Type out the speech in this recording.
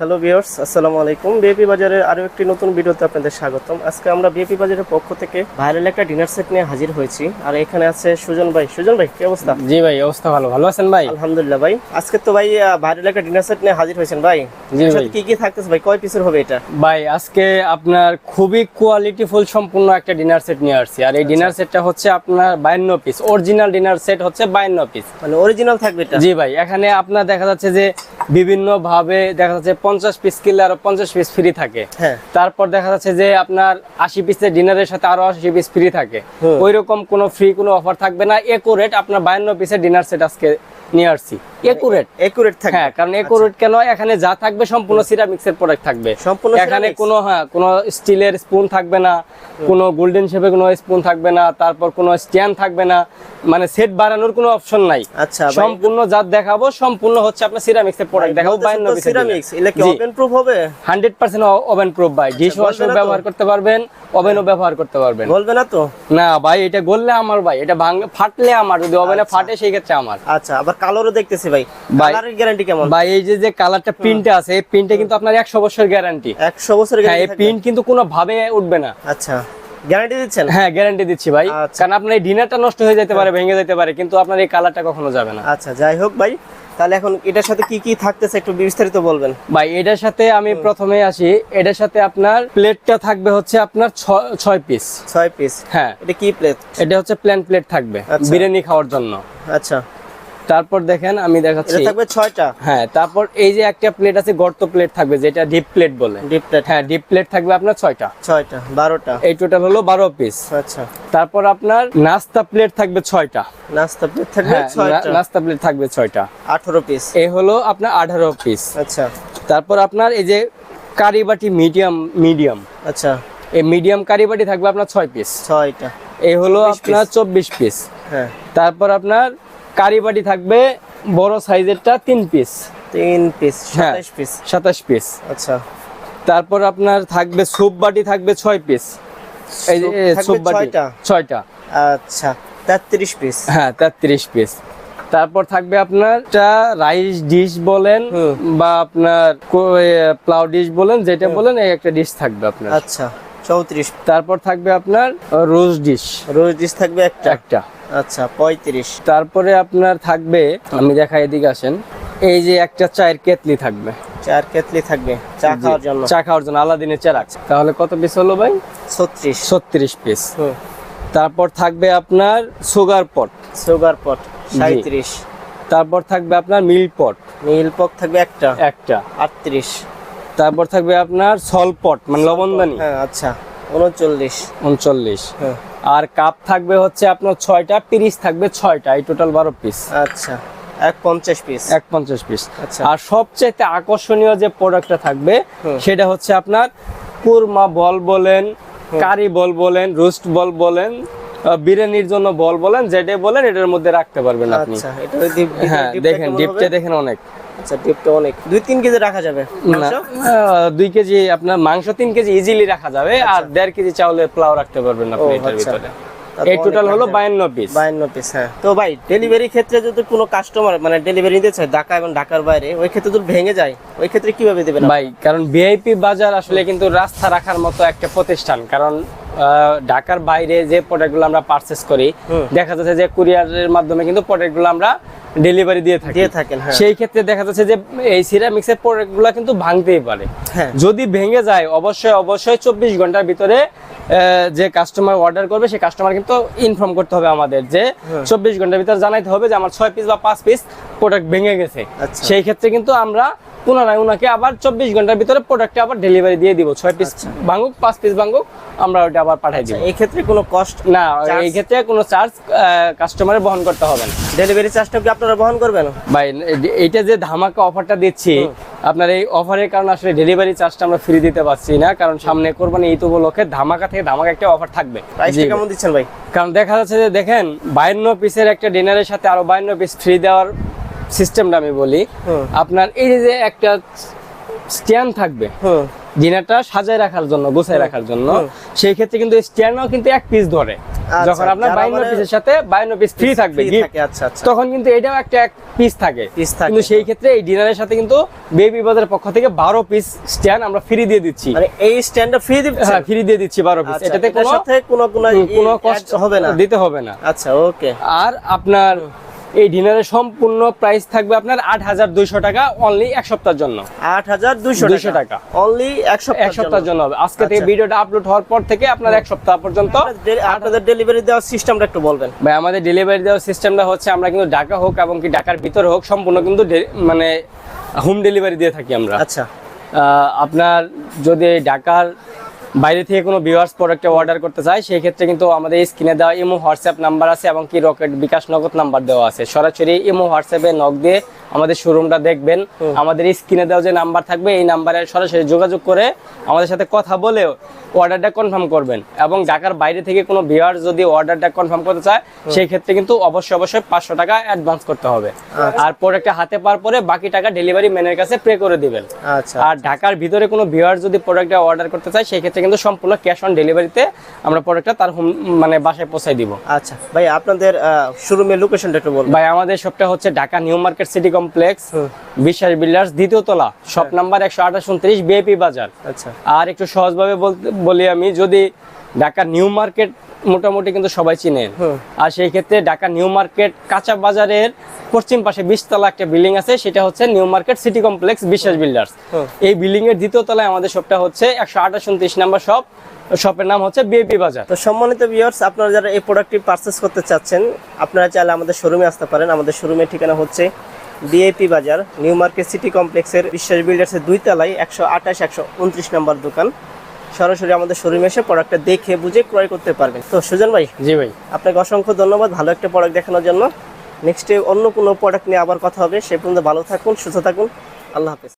Hello viewers আসসালামু আলাইকুম BAP বাজারের আরও একটি নতুন ভিডিওতে আপনাদের স্বাগতম। আজকে আমরা বিএপি বাজারের পক্ষ থেকে ভাইরাল একটা ডিনার সেট নিয়ে হাজির হয়েছি। আর এখানে আছে সুজন ভাই। সুজন ভাই কি অবস্থা? জি ভাই অবস্থা ভালো। ভালো আছেন ভাই? আলহামদুলিল্লাহ ভাই। আজকে তো ভাই ভাইরাল একটা ডিনার সেট নিয়ে হাজির হয়েছেন ভাই। কি কি থাকতেছে ভাই? কয় পিসের হবে এটা? ভাই আজকে আপনার খুবই কোয়ালিটিফুল সম্পূর্ণ একটা ডিনার সেট নিয়ে আসছি। আর এই ডিনার সেটটা হচ্ছে আপনার বায়ান্ন পিস অরিজিনাল ডিনার সেট হচ্ছে বায়ান্ন পিস মানে অরিজিনাল থাকবে এটা? জি ভাই এখানে আপনার দেখা যাচ্ছে যে বিভিন্ন ভাবে দেখা যাচ্ছে পঞ্চাশ পিস কিনলে আরও পঞ্চাশ পিস ফ্রি থাকে। হ্যাঁ। তারপর দেখা যাচ্ছে যে আপনার আশি পিসের ডিনারের সাথে আরও আশি পিস ফ্রি থাকে। ওই রকম কোনো ফ্রি কোনো অফার থাকবে না। একুরেট আপনার বায়ান্ন পিসের ডিনার সেট আজকে নিয়ে আসছি। একুরেট একুরেট থাকবে। হ্যাঁ কারণ একুরেট কেন? এখানে যা থাকবে সম্পূর্ণ সিরামিক্সের প্রোডাক্ট থাকবে। সম্পূর্ণ এখানে কোনো হ্যাঁ কোনো স্টিলের স্পুন থাকবে না কোনো গোল্ডেন শেপে কোনো স্পুন থাকবে না তারপর কোনো স্ট্যান্ড থাকবে না। মানে সেট বাড়ানোর কোনো অপশন নাই। আচ্ছা সম্পূর্ণ যা দেখাবো সম্পূর্ণ হচ্ছে আপনার সিরামিক্সের প্রোডাক্ট দেখাবো সিরামিক্স কি জি। প্রুফ হবে? হান্ড্রেড পার্সেন্ট ওভেন প্রুফ ভাই। ডিশ ওয়াশও ব্যবহার করতে পারবেন ওভেনও ব্যবহার করতে পারবেন। বলবে না তো? না ভাই এটা গললে আমার ভাই এটা ভাঙ ফাটলে আমার যদি ওভেনে। ফাটে সেই ক্ষেত্রে আমার। আচ্ছা আবার কালারও দেখতেছি ভাই। ভাই- কালারের গ্যারান্টি কেমন? ভাই এই যে যে কালারটা প্রিন্টে আছে এই প্রিন্টে কিন্তু আপনার একশো বছর গ্যারান্টি একশো বছরের হ্যাঁ এই প্রিন্ট কিন্তু কোনো ভাবে উঠবে না। আচ্ছা গ্যারান্টি দিচ্ছেন? হ্যাঁ গ্যারান্টি দিচ্ছি ভাই। আচ্ছা। কারণ আপনার এই ডিনারটা নষ্ট হয়ে যেতে পারে ভেঙে যেতে পারে কিন্তু আপনার এই কালারটা কখনো যাবে না। আচ্ছা যাই হোক ভাই। তাহলে এখন এটার সাথে কি কি থাকতেছে একটু বিস্তারিত বলবেন। ভাই এটার সাথে আমি প্রথমে আসি। এটার সাথে আপনার প্লেটটা থাকবে হচ্ছে আপনার ছয় পিস ছয় পিস হ্যাঁ। এটা কি প্লেট এটা হচ্ছে প্ল্যান প্লেট থাকবে আচ্ছা। বিরিয়ানি খাওয়ার জন্য। আচ্ছা। তারপর দেখেন আমি দেখাচ্ছি। থাকবে ছয়টা। হ্যাঁ তারপর এই যে একটা প্লেট আছে গর্ত প্লেট থাকবে যেটা ডিপ প্লেট বলে। ডিপ প্লেট হ্যাঁ ডিপ প্লেট থাকবে আপনার ছয়টা। ছয়টা বারোটা। এই টোটাল হলো বারো পিস আচ্ছা। তারপর আপনার নাস্তা প্লেট থাকবে ছয়টা। নাস্তা প্লেট থাকবে হ্যাঁ ছয়টা। নাস্তা প্লেট থাকবে ছয়টা। আঠারো পিস এই হলো আপনার আঠারো পিস আচ্ছা। তারপর আপনার এই যে কারিবাটি মিডিয়াম মিডিয়াম আচ্ছা। এই মিডিয়াম কারিবাটি থাকবে আপনার ছয় পিস ছয়টা। এই হলো আপনার চব্বিশ পিস হ্যাঁ। তারপর আপনার কারিবাটি থাকবে বড় সাইজেরটা তিন পিস তিন পিস হ্যাঁ সাতাইশ পিস সাতাশ পিস আচ্ছা। তারপর আপনার থাকবে স্যুপ বাটি থাকবে ছয় পিস এই থাকবে বাটি? ছয়টা? আচ্ছা তেত্রিশ পিস হ্যাঁ তেত্রিশ পিস তারপর থাকবে আপনার রাইস ডিশ বলেন বা আপনার প্লাউ ডিশ বলেন যেটা বলেন এই একটা ডিশ থাকবে আপনার। আচ্ছা। চৌত্রিশ। তারপর থাকবে আপনার রোজ ডিশ। রোজ ডিশ থাকবে একটা? একটা। আচ্ছা পঁয়ত্রিশ। তারপরে আপনার থাকবে আমি দেখা এদিকে আসেন। এই যে একটা চায়ের কেতলি থাকবে। চার কেতলি থাকবে চা খাওয়ার জন্য। চা খাওয়ার জন্য আলাদিনের চেরাক তাহলে কত পিস হলো ভাই? ছত্রিশ। ছত্রিশ পিস তারপর থাকবে আপনার সুগার পট। সুগার পট সাঁত্রিশ তারপর থাকবে আপনার মিল পট। মিল পট থাকবে একটা। একটা। আটত্রিশ। তারপর থাকবে আপনার সল পট মানে লবণদানি। হ্যাঁ আচ্ছা উনচল্লিশ। উনচল্লিশ। হ্যাঁ। আর কাপ থাকবে হচ্ছে আপনার ছয়টা পিরিস থাকবে ছয়টা এই টোটাল বারো পিস আচ্ছা এক পঞ্চাশ পিস এক পঞ্চাশ পিস আচ্ছা। আর সবচেয়ে আকর্ষণীয় যে প্রোডাক্টটা থাকবে সেটা হচ্ছে আপনার কুরমা বল বলেন কারি বল বলেন রোস্ট বল বলেন বিরিয়ানির জন্য বল বলেন যেটা বলেন এটার মধ্যে রাখতে পারবেন আপনি। আচ্ছা হ্যাঁ দেখেন ডিপটা দেখেন অনেক। আচ্ছা ডিপটা অনেক। দুই তিন কেজি রাখা যাবে? দুই কেজি আপনার মাংস তিন কেজি ইজিলি রাখা যাবে আর দেড় কেজি চাউলের পোলাও রাখতে পারবেন আপনি এটার আচ্ছা। ভিতরে। এই টোটাল হলো রাখা যাবে। বায়ান্ন পিস বায়ান্ন পিস হ্যাঁ। তো ভাই ডেলিভারি ক্ষেত্রে যদি কোনো কাস্টমার মানে ডেলিভারি নিতে চায় ঢাকা এবং ঢাকার বাইরে ওই ক্ষেত্রে যদি ভেঙে যায় ওই ক্ষেত্রে কীভাবে দেবেন ভাই কারণ ভিআইপি বাজার আসলে কিন্তু রাস্তা রাখার মতো একটা প্রতিষ্ঠান কারণ ঢাকার বাইরে যে প্রোডাক্টগুলো আমরা পারচেস করি দেখা যাচ্ছে যে কুরিয়ারের মাধ্যমে কিন্তু প্রোডাক্টগুলো আমরা ডেলিভারি দিয়ে থাকি। দিয়ে থাকেন হ্যাঁ। সেই ক্ষেত্রে দেখা যাচ্ছে যে এই সিরামিক্সের প্রোডাক্টগুলো কিন্তু ভাঙতেই পারে। হ্যাঁ। যদি ভেঙে যায় অবশ্যই অবশ্যই চব্বিশ ঘণ্টার ভিতরে যে কাস্টমার অর্ডার করবে সেই কাস্টমার কিন্তু ইনফর্ম করতে হবে আমাদের যে হ্যাঁ। চব্বিশ ঘণ্টার ভিতরে জানাইতে হবে যে আমার ছয় পিস বা পাঁচ পিস প্রোডাক্ট ভেঙে গেছে। আচ্ছা। সেই ক্ষেত্রে কিন্তু আমরা পুনরায় ওনাকে আবার চব্বিশ ঘণ্টার ভিতরে প্রোডাক্টটা আবার ডেলিভারি দিয়ে দিব। ছয় পিস আচ্ছা। ভাঙুক পাঁচ পিস ভাঙুক আমরা ওটা আবার পাঠাই দিব। এই ক্ষেত্রে কোনো কস্ট না এই ক্ষেত্রে কোনো চার্জ কাস্টমারের বহন করতে হবে না। ডেলিভারি চার্জটা কি আপনারা বহন করবেন? ভাই এইটা যে ধামাকা অফারটা দিচ্ছি আপনার এই অফারের কারণে আসলে ডেলিভারি চার্জটা আমরা ফ্রি দিতে পারছি না কারণ সামনে কোরবানি ঈদ উপলক্ষে ধামাকা থেকে ধামাকা একটা অফার থাকবে। কেমন দিচ্ছেন ভাই? কারণ দেখা যাচ্ছে যে দেখেন বায়ান্ন পিসের একটা ডিনারের সাথে আরও বায়ান্ন পিস ফ্রি দেওয়ার সিস্টেমটা আমি বলি আপনার এই যে একটা স্ট্যান্ড থাকবে ডিনারটা সাজায় রাখার জন্য গোছায় রাখার জন্য সেই ক্ষেত্রে কিন্তু স্ট্যান্ডও কিন্তু এক পিস ধরে। যখন আপনার বাইন্ন পিসের সাথে বাইন্ন পিস ফ্রি থাকবে আচ্ছা আচ্ছা। তখন কিন্তু এটাও একটা এক পিস থাকে। কিন্তু সেই ক্ষেত্রে এই ডিনারের সাথে কিন্তু বেবি বাজারের পক্ষ থেকে বারো পিস স্ট্যান্ড আমরা ফ্রি দিয়ে দিচ্ছি। মানে এই স্ট্যান্ডটা ফ্রি দিচ্ছে হ্যাঁ ফ্রি দিয়ে দিচ্ছি বারো পিস আচ্ছা, এটাতে কোনো সাথে কোনো কোনো কোনো কষ্ট হবে না। দিতে হবে না। আচ্ছা ওকে আর আপনার এই ডিনারের সম্পূর্ণ প্রাইস থাকবে আপনার আট হাজার দুইশো টাকা অনলি এক সপ্তাহের জন্য। আট হাজার দুইশো 200 টাকা। অনলি এক সপ্তাহ এক সপ্তাহের জন্য। হবে। আজকে থেকে আচ্ছা। ভিডিওটা আপলোড হওয়ার পর থেকে আপনার এক সপ্তাহ পর্যন্ত আপনাদের ডেলিভারি দেওয়ার সিস্টেমটা একটু বলবেন। ভাই আমাদের ডেলিভারি দেওয়ার সিস্টেমটা হচ্ছে আমরা কিন্তু ঢাকা হোক এবং কি ঢাকার ভিতরে হোক সম্পূর্ণ কিন্তু মানে হোম ডেলিভারি দিয়ে থাকি আমরা। আচ্ছা। আপনার যদি ঢাকার বাইরে থেকে কোনো ভিউয়ার্স প্রোডাক্টে অর্ডার করতে চায় সেই ক্ষেত্রে কিন্তু আমাদের স্ক্রিনে দেওয়া ইমো হোয়াটসঅ্যাপ নাম্বার আছে এবং কি রকেট বিকাশ নগদ নাম্বার দেওয়া আছে। সরাসরি ইমো হোয়াটসঅ্যাপে নক দিয়ে আমাদের শোরুমটা দেখবেন। আমাদের স্ক্রিনে দেওয়া যে নাম্বার থাকবে এই নাম্বারে সরাসরি যোগাযোগ করে আমাদের সাথে কথা বলে অর্ডারটা কনফার্ম করবেন। এবং ঢাকার বাইরে থেকে কোনো ভিউয়ার্স যদি অর্ডারটা কনফার্ম করতে চায় সেই ক্ষেত্রে কিন্তু অবশ্যই অবশ্যই পাঁচশো টাকা অ্যাডভান্স করতে হবে। আর প্রোডাক্টটা হাতে পাওয়ার পরে বাকি টাকা ডেলিভারি ম্যানের কাছে পে করে দিবেন। আচ্ছা। আর ঢাকার ভিতরে কোনো ভিউয়ার যদি প্রোডাক্টটা অর্ডার করতে চায় সেই ক্ষেত্রে কিন্তু সম্পূর্ণ ক্যাশ অন ডেলিভারিতে আমরা প্রোডাক্টটা তার হোম মানে বাসায় পৌঁছাই দিব। আচ্ছা। ভাই আপনাদের শোরুমের লোকেশনটা একটু বলবেন। ভাই আমাদের শপটা হচ্ছে Dhaka New Market City complex Biswas builders দ্বিতীয় তলা শপ নাম্বার একশো আঠাশ উনত্রিশ বিএপি বাজার। আচ্ছা। আর একটু সহজভাবে বলি আমি যদি ঢাকা নিউ মার্কেট মোটামুটি কিন্তু সবাই চিনেন আর সেই ক্ষেত্রে ঢাকা নিউ মার্কেট কাঁচা বাজারের পশ্চিম পাশে বিশতলা একটা বিল্ডিং আছে সেটা হচ্ছে New Market City complex Biswas builders. এই বিল্ডিং এর দ্বিতীয় তলায় আমাদের শপটা হচ্ছে একশো আঠাশ উনত্রিশ নাম্বার শপ। শপের নাম হচ্ছে বিএপি বাজার। তো সম্মানিত ভিউয়ার্স আপনারা যারা এই প্রোডাক্টটি পারচেস করতে চাচ্ছেন আপনারা চাইলে আমাদের শোরুমে আসতে পারেন। আমাদের শোরুমের ঠিকানা হচ্ছে বিএপি বাজার নিউ মার্কেট সিটি কমপ্লেক্সের বিশ্বাস বিল্ডার্সের দুই তলায় একশো আঠাশ একশো উনত্রিশ নম্বর দোকান। সরাসরি আমাদের শোরুমে এসে প্রোডাক্টটা দেখে বুঝে ক্রয় করতে পারবেন। তো সুজন ভাই জি ভাই। আপনাকে অসংখ্য ধন্যবাদ ভালো একটা প্রোডাক্ট দেখানোর জন্য। নেক্সটে অন্য কোনো প্রোডাক্ট নিয়ে আবার কথা হবে। সে পর্যন্ত ভালো থাকুন সুস্থ থাকুন। আল্লাহ হাফেজ।